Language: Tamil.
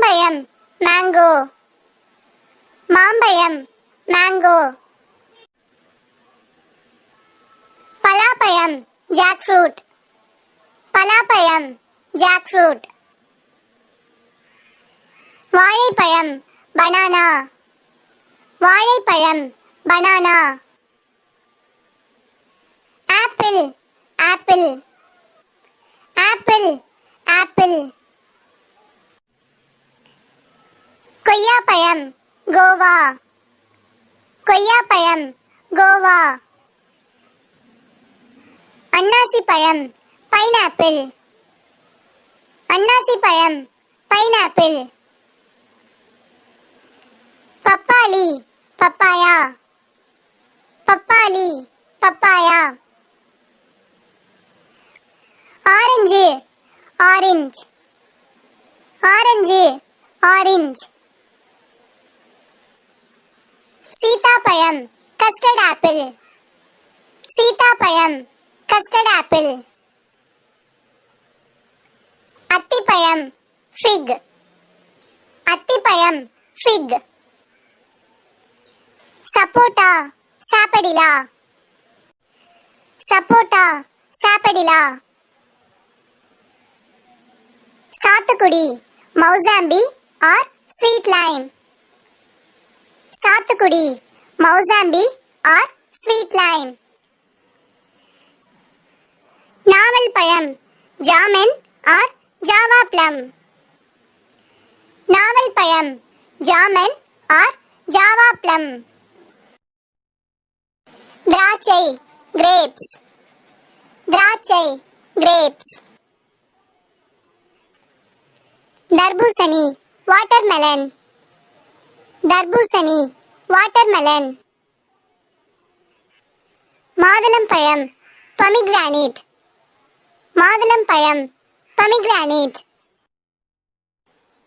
மாம்பழம் மேங்கோ மாம்பழம் மேங்கோ பலாப்பழம் ஜாக்ஃப்ரூட். பலாப்பழம் ஜாக்ஃப்ரூட். வாழைப்பழம் பனானா. வாழைப்பழம் பனானா. ஆப்பிள் ஆப்பிள் ஆப்பிள் கொய்யாப்பழம் கோவா. கொய்யாப்பழம் கோவா. அன்னாசி பழம் பைனாப்பிள். அன்னாசி பழம் பைனாப்பிள். பப்பாளி. பப்பாயா. பப்பாளி. Papaya. Orange. Orange. Orange. Orange சீதாப்பழம் custard apple சீதாப்பழம் கஸ்டர்ட் ஆப்பிள் அத்திப்பழம் ஃபிக் அத்திப்பழம் ஃபிக் சப்போட்டா சாப்பிடலா சப்போட்டா சாப்பிடலா சாத்துக்குடி மௌசாம்பி ஆர் ஸ்வீட் லைம் சாத்துக்குடி மௌசாம்பி ஆர் ஸ்வீட் லைம் நாவல் பழம். Jamun or java plum. நாவல் பழம். Jamun or java plum. திராட்சை கிரேப்ஸ் திராட்சை கிரேப்ஸ் தர்பூசணி வாட்டர்மெலன் தர்பூசணி வாட்டர்மெலன் பழம் பமிகிரானேட் மாதுளம் மாதுளம்பழம் பமிகிரானேட்